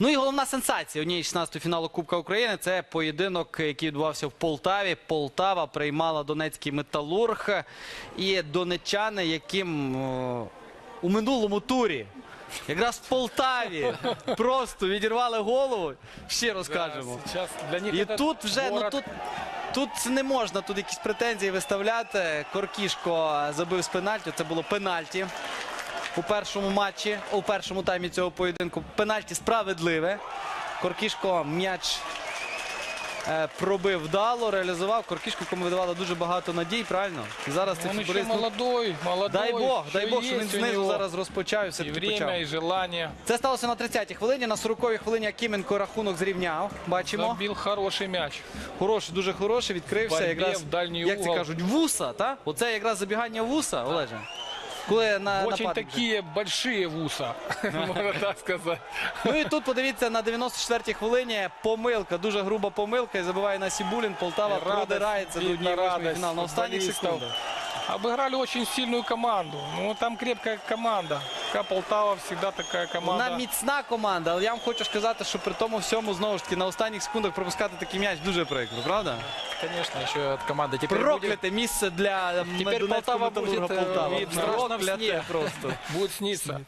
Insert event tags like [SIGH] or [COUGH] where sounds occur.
Ну і головна сенсація однієї 16 фіналу Кубка України це поєдинок, який відбувався в Полтаві. Полтава приймала Донецький металург і донечани, яким о, у минулому турі. Якраз в Полтаві [LAUGHS] просто відірвали голову, для них І тут вже ну тут, тут не можна тут якісь претензії виставляти. Коркішко забив з пенальті. Це було пенальті у першому матчі, у першому таймі цього поєдинку. Пенальті справедливе. Коркішко м'яч е, пробив вдало, реалізував. Коркішко, якому видавало дуже багато надій, правильно? І зараз еще футболіст. ну, молодой, молодой. Дай Бог, дай Бог, що він знизу зараз розпочав і время, и желание. Це сталося на 30-й хвилині. На 40-й хвилині Акіменко рахунок зрівняв. Бачимо. Забил хороший мяч. Хороший, дуже хороший, відкрився. Борьбі Якраз, в дальній як це кажуть, вуса, та? Оце якраз забігання вуса, Олеже. Коли на Очень нападник- такие большие вуса, [LAUGHS] можно так сказать. Ну і тут подивіться на 94-й хвилині помилка, дуже груба помилка. І забиває на Сібулін. Полтава Радость, продирається до однієї фіналу. На останніх секундах. Обыграли очень сильную команду. Ну, там крепкая команда. Ка Полтава всегда такая команда. Вона міцна команда, але я вам хочу сказати, що при тому всьому знову ж таки на останніх секундах пропускати такий м'яч дуже прикро, правда? Конечно, еще от команды теперь будет, место для Теперь Полтава будет, е, Полтава. страшно в сне. просто. [LAUGHS] Будет сниться.